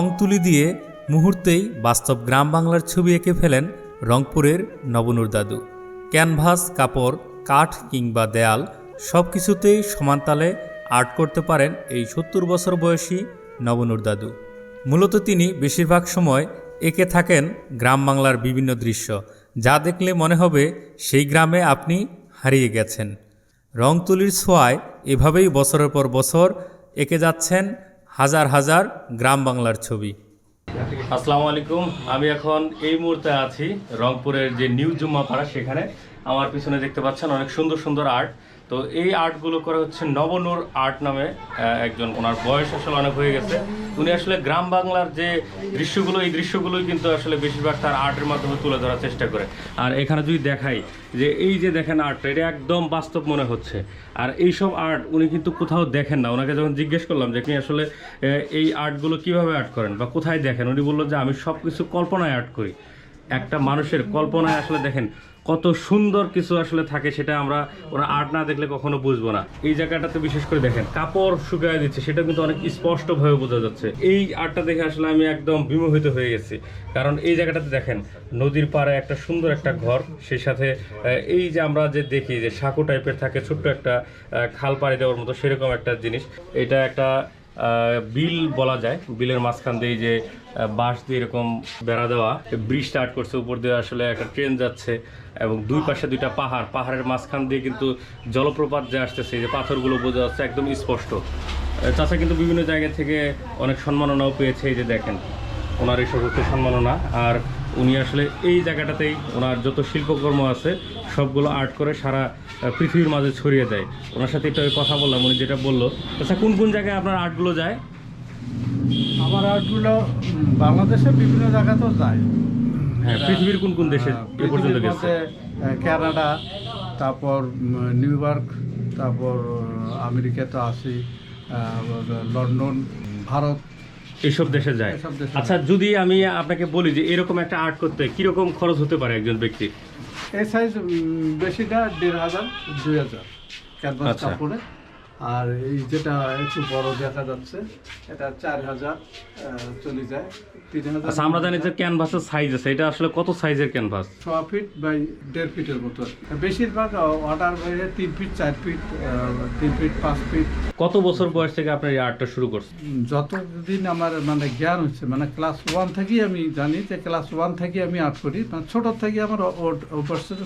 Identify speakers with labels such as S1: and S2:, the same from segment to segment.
S1: রং তুলি দিয়ে মুহূর্তেই বাস্তব গ্রাম বাংলার ছবি এঁকে ফেলেন রংপুরের নবনুর দাদু ক্যানভাস, কাপড়, কাঠ কিংবা দেয়াল সব কিছুতেই সমানতালে আর্ট করতে পারেন এই সত্তর বছর বয়সী নবনুর দাদু মূলত তিনি বেশিরভাগ সময় এঁকে থাকেন গ্রাম বাংলার বিভিন্ন দৃশ্য, যা দেখলে মনে হবে সেই গ্রামে আপনি হারিয়ে গেছেন। রং তুলির ছোঁয়ায় এভাবেই বছরের পর বছর এঁকে যাচ্ছেন হাজার হাজার গ্রাম বাংলার ছবি। আসসালামু আলাইকুম। আমি এখন এই মুহূর্তে আছি রংপুরের যে নিউ জুম্মাপাড়া, সেখানে। আমার পিছনে দেখতে পাচ্ছেন অনেক সুন্দর সুন্দর আর্ট তো এই আর্টগুলো করা হচ্ছে নবনূর আর্ট নামে একজন, ওনার বয়স আসলে অনেক হয়ে গেছে। উনি আসলে গ্রাম বাংলার যে দৃশ্যগুলো, এই দৃশ্যগুলোই কিন্তু আসলে বেশিরভাগ তার আর্টের মাধ্যমে তুলে ধরার চেষ্টা করে। আর এখানে যদি দেখাই যে এই যে দেখেন আর্টটা, এটা একদম বাস্তব মনে হচ্ছে। আর এই সব আর্ট উনি কিন্তু কোথাও দেখেন না। ওনাকে যখন জিজ্ঞেস করলাম যে, আপনি আসলে এই আর্টগুলো কীভাবে আর্ট করেন বা কোথায় দেখেন? উনি বলল যে, আমি সব কিছু কল্পনায় আর্ট করি। একটা মানুষের কল্পনায় আসলে দেখেন কত সুন্দর কিছু আসলে থাকে সেটা আমরা ওরা আর্ট না দেখলে কখনো বুঝব না। এই জায়গাটাতে বিশেষ করে দেখেন, কাপড় শুকিয়ে দিচ্ছে, সেটা কিন্তু অনেক স্পষ্টভাবে বোঝা যাচ্ছে। এই আর্টটা দেখে আসলে আমি একদম বিমোহিত হয়ে গেছি। কারণ এই জায়গাটাতে দেখেন, নদীর পাড়ে একটা সুন্দর একটা ঘর, সেই সাথে এই যে আমরা যে দেখি যে সাঁকো টাইপের থাকে ছোট্ট একটা খাল পাড়ি দেওয়ার মতো সেরকম একটা জিনিস। এটা একটা বিল বলা যায়। বিলের মাঝখান দিয়ে যে বাঁশ দিয়ে এরকম বেড়া দেওয়া ব্রিজ স্টার্ট করছে, উপর দিয়ে আসলে একটা ট্রেন যাচ্ছে এবং দুই পাশে দুইটা পাহাড়। পাহাড়ের মাঝখান দিয়ে কিন্তু জলপ্রপাত যে আসতেছে যে পাথরগুলো বোঝা যাচ্ছে একদম স্পষ্ট। চাচা কিন্তু বিভিন্ন জায়গা থেকে অনেক সম্মাননাও পেয়েছে, এই যে দেখেন, ওনার এই সমস্ত সম্মাননা। আর উনি আসলে এই জায়গাটাতেই ওনার যত শিল্পকর্ম আছে সবগুলো আর্ট করে সারা পৃথিবীর মাঝে ছড়িয়ে দেয়। ওনার সাথে একটু কথা বললাম উনি যেটা বলল। আচ্ছা কোন কোন জায়গায় আপনার আর্টগুলো যায়?
S2: আমার আর্টগুলো বাংলাদেশের বিভিন্ন জায়গাতেও যায়।
S1: হ্যাঁ পৃথিবীর কোন কোন দেশে এ পর্যন্ত গেছে?
S2: কানাডা তারপর নিউ ইয়র্ক তারপর আহ, আমেরিকা তো আছি আহ, লন্ডন ভারত
S1: এইসব দেশে যায়। আচ্ছা যদি আমি আপনাকে বলি যে এরকম একটা আর্ট করতে কীরকম খরচ হতে পারে একজন ব্যক্তি?
S2: এই সাইজ বেশিটা দেড় হাজার দুই হাজার। কাপড়ে। আর এই যেটা একটু বড় দেখা যাচ্ছে এটা চার হাজার চলে যায়। তিন হাজার
S1: আচ্ছা আমরা জানি যে ক্যানভাসের সাইজ আছে। এটা আসলে কত সাইজের ক্যানভাস
S2: ছ ফিট বাই দেড় ফিটের মতো। বেশিরভাগ অর্ডার বাইরে তিন ফিট চার ফিট তিন ফিট পাঁচ ফিট
S1: কত বছর বয়স থেকে আপনার এই আর্টটা শুরু করছেন?
S2: যতদিন আমার মানে জ্ঞান হচ্ছে মানে ক্লাস ওয়ান থেকেই আমি জানি যে ক্লাস ওয়ান থেকে আমি আর্ট করি। মানে ছোটোর থেকে আমার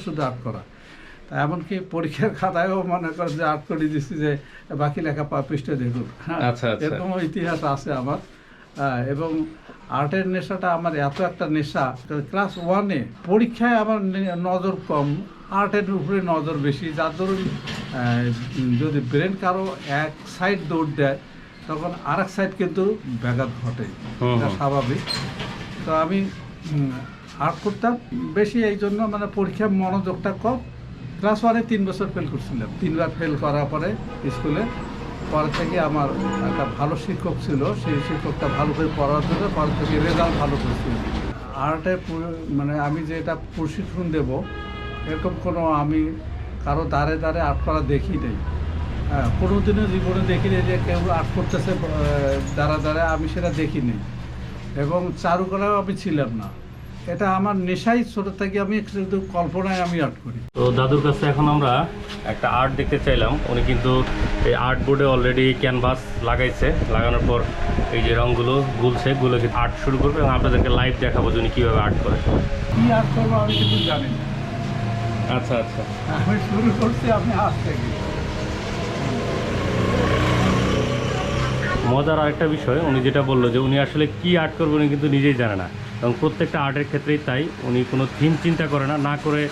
S2: শুধু আর্ট করা। এমনকি পরীক্ষার খাতায়ও মনে করে যে আর্ট করে দিচ্ছি যে বাকি লেখা পা পৃষ্ঠে দেখুন হ্যাঁ
S1: আচ্ছা, আচ্ছা।
S2: এরকম ইতিহাস আছে আমার। এবং আর্টের নেশাটা আমার এত একটা নেশা ক্লাস ওয়ানে পরীক্ষায় আমার নজর কম আর্টের উপরে নজর বেশি। যার ধরুন যদি ব্রেন কারও এক সাইড দৌড় দেয় তখন আর এক সাইড কিন্তু ব্যাঘাত ঘটে। স্বাভাবিক। তো আমি আর্ট করতাম। বেশি এই জন্য মানে পরীক্ষার মনোযোগটা কম। ক্লাস ওয়ানে তিন বছর ফেল করছিলাম। তিনবার ফেল করার পরে স্কুলে পরে থেকে আমার একটা ভালো শিক্ষক ছিল, সেই শিক্ষকটা ভালো করে পড়ার জন্য পরে থেকে রেজাল্ট ভালো করছিল। আর্টে মানে আমি যে এটা প্রশিক্ষণ দেব, এরকম কোনো আমি কারও দ্বারে দ্বারে আর্ট করা দেখি নেই। হ্যাঁ কোনোদিনও জীবনে দেখিনি যে কেউ আর্ট করতেছে দ্বারা দ্বারা আমি সেটা দেখিনি এবং চারুকলাও আমি ছিলাম না। এটা আমার নেশাই ছোটো থেকে আমি শুধু কল্পনায় আমি আর্ট করি।
S1: তো দাদুর কাছে এখন আমরা একটা আর্ট দেখতে চাইলাম। উনি কিন্তু এই আর্ট বোর্ডে অলরেডি ক্যানভাস লাগাইছে। লাগানোর পর এই যে রঙগুলো গুলছে গুলো কিন্তু আর্ট শুরু করবে এবং আপনাদেরকে লাইভ দেখাবো যে উনি কীভাবে আর্ট করে।
S2: কী আর্ট করব আমি কিন্তু জানি না।
S1: আচ্ছা আচ্ছা।
S2: আমি শুরু করছি আমি আজ থেকে
S1: মজার আরেকটা বিষয় উনি যেটা বলল যে উনি আসলে কি আর্ট করবেন উনি কিন্তু নিজেই জানে না। এবং প্রত্যেকটা আর্টের ক্ষেত্রেই তাই উনি কোনো থিম চিন্তা করে না না করে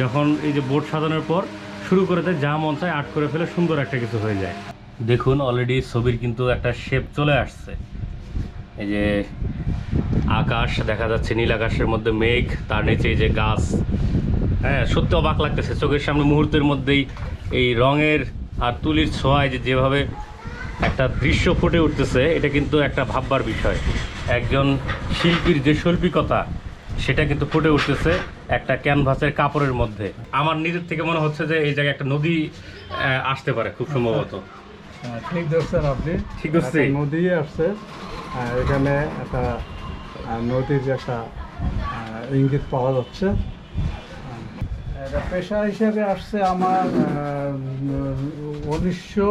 S1: যখন এই যে বোর্ড সাজানোর পর শুরু করে দেয়, যা মন চায় আর্ট করে ফেলে সুন্দর একটা কিছু হয়ে যায়। দেখুন অলরেডি ছবির কিন্তু একটা শেপ চলে আসছে। এই যে আকাশ দেখা যাচ্ছে, নীল আকাশের মধ্যে মেঘ, তার নিচে এই যে গাছ। হ্যাঁ সত্যি অবাক লাগতেছে, চোখের সামনে মুহূর্তের মধ্যেই এই রঙের আর তুলির ছোঁয়ায় যে যেভাবে একটা দৃশ্য ফুটে উঠতেছে, এটা কিন্তু একটা ভাববার বিষয়। একজন শিল্পীর যে শৈল্পিকতা সেটা কিন্তু ফুটে উঠতেছে একটা ক্যানভাসের কাপড়ের মধ্যে। আমার নিজের থেকে মনে হচ্ছে যে এই জায়গায় একটা নদী আসতে পারে খুব সম্ভবত।
S2: ঠিক ধরছেন আপনি।
S1: ঠিক ধরছি?
S2: নদী আসছে এখানে একটা নদীর যে একটা ইঙ্গিত পাওয়া যাচ্ছে। পেশা হিসেবে আসছে আমার উনিশশো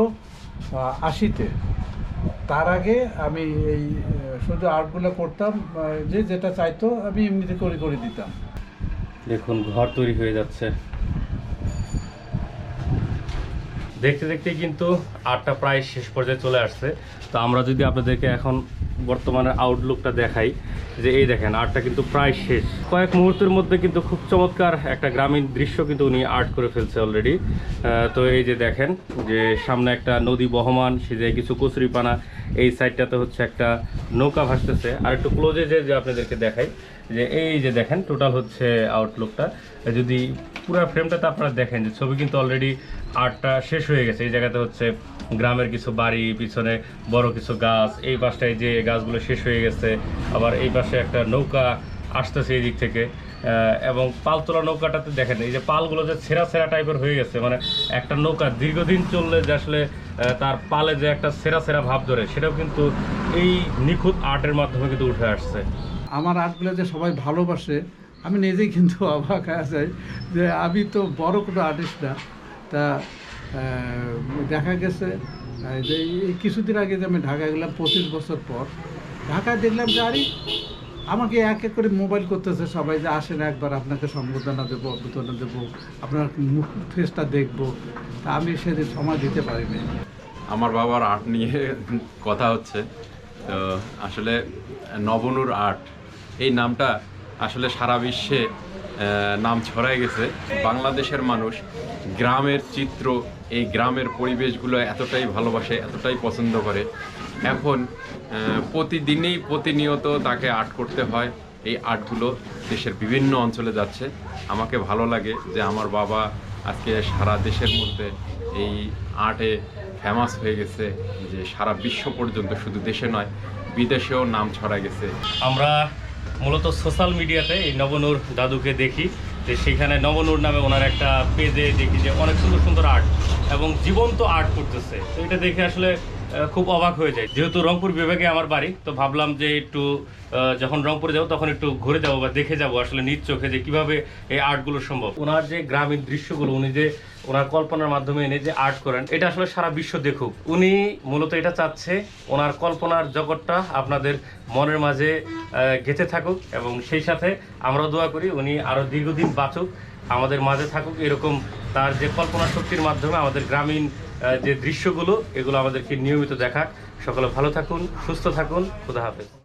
S2: আশিতে। তার আগে আমি এই শুধু আর্টগুলো করতাম যে যেটা চাইতো, আমি এমনিতে করে করে দিতাম।
S1: দেখুন, ঘর তৈরি হয়ে যাচ্ছে। দেখতে দেখতে কিন্তু আটটা প্রায় শেষ পর্যায়ে চলে আসছে। তো আমরা যদি আপনাদেরকে এখন বর্তমানে আউটলুকটা দেখাই, যে এই দেখেন আর্টটা কিন্তু প্রায় শেষ। কয়েক মুহূর্তের মধ্যে কিন্তু খুব চমৎকার একটা গ্রামীণ দৃশ্য কিন্তু উনি আর্ট করে ফেলছে অলরেডি তো এই যে দেখেন, যে সামনে একটা নদী বহমান সে যে কিছু কচুরিপানা, এই সাইডটাতে হচ্ছে একটা নৌকা ভাসতেছে। আর একটু ক্লোজে যে আপনাদেরকে দেখাই, যে এই যে দেখেন টোটাল হচ্ছে আউটলুকটা যদি পুরো ফ্রেমটাতে আপনারা দেখেন যে ছবি কিন্তু অলরেডি আর্টটা শেষ হয়ে গেছে। এই জায়গাতে হচ্ছে গ্রামের কিছু বাড়ি, পিছনে বড় কিছু গাছ, এই পাশটায় যে গাছগুলো শেষ হয়ে গেছে, আবার এই পাশে একটা নৌকা আসতেছে এই দিক থেকে। এবং পাল তোলা নৌকাটাতে দেখেন, এই যে পালগুলো যে ছেঁড়া ছেঁড়া টাইপের হয়ে গেছে মানে একটা নৌকা দীর্ঘদিন চললে যে আসলে তার পালে যে একটা ছেঁড়া ছেঁড়া ভাব ধরে, সেটাও কিন্তু এই নিখুঁত আর্টের মাধ্যমে কিন্তু উঠে আসছে।
S2: আমার আর্টগুলো যে সবাই ভালোবাসে আমি নিজেই কিন্তু অবাক যাই যে আমি তো বড় কোনো আর্টিস্ট না। তা দেখা গেছে যে এই কিছুদিন আগে যে আমি ঢাকা গেলাম, পঁচিশ বছর পর, ঢাকায় দেখলাম যে, আরে, আমাকে এক এক করে মোবাইল করতেছে সবাই যে, আসেন একবার, আপনাকে সম্বোধনা দেবো, অভ্যর্থনা দেবো, আপনার মুখ ফেসটা দেখব। তা আমি সেদিন সময় দিতে পারিনি।
S3: আমার বাবার আর্ট নিয়ে কথা হচ্ছে। তো আসলে নবনুর আর্ট এই নামটা আসলে সারা বিশ্বে নাম ছড়াই গেছে। বাংলাদেশের মানুষ গ্রামের চিত্র, এই গ্রামের পরিবেশগুলো এতটাই ভালোবাসে, এতটাই পছন্দ করে। এখন প্রতিদিনই প্রতিনিয়ত তাকে আর্ট করতে হয়। এই আর্টগুলো দেশের বিভিন্ন অঞ্চলে যাচ্ছে। আমাকে ভালো লাগে যে আমার বাবা আজকে সারা দেশের মধ্যে এই আর্টে ফেমাস হয়ে গেছে, যে সারা বিশ্ব পর্যন্ত শুধু দেশে নয়, বিদেশেও নাম ছড়া গেছে।
S1: আমরা মূলত সোশ্যাল মিডিয়াতে এই নবনূর দাদুকে দেখি। যে সেখানে নবনূর নামে ওনার একটা পেজে দেখি যে অনেক সুন্দর সুন্দর আর্ট এবং জীবন্ত আর্ট করতেছে। তো এটা দেখে আসলে খুব অবাক হয়ে যায়। যেহেতু রংপুর বিভাগে আমার বাড়ি, তো ভাবলাম যে একটু যখন রংপুরে যাব তখন একটু ঘুরে যাব বা দেখে যাব আসলে নিজ চোখে যে কীভাবে এই আর্টগুলো সম্ভব। ওনার যে গ্রামীণ দৃশ্যগুলো, উনি যে ওনার কল্পনার মাধ্যমে এনে যে আর্ট করেন, এটা আসলে সারা বিশ্ব দেখুক। উনি মূলত এটা চাচ্ছে, ওনার কল্পনার জগৎটা আপনাদের মনের মাঝে গেঁথে থাকুক এবং সেই সাথে আমরাও দোয়া করি উনি আরও দীর্ঘদিন বাঁচুক, আমাদের মাঝে থাকুক, এরকম তার যে কল্পনা শক্তির মাধ্যমে আমাদের গ্রামীণ যে দৃশ্যগুলো এগুলো আমাদেরকে নিয়মিত দেখাক। সকলে ভালো থাকুন সুস্থ থাকুন। খুদা হাফেজ।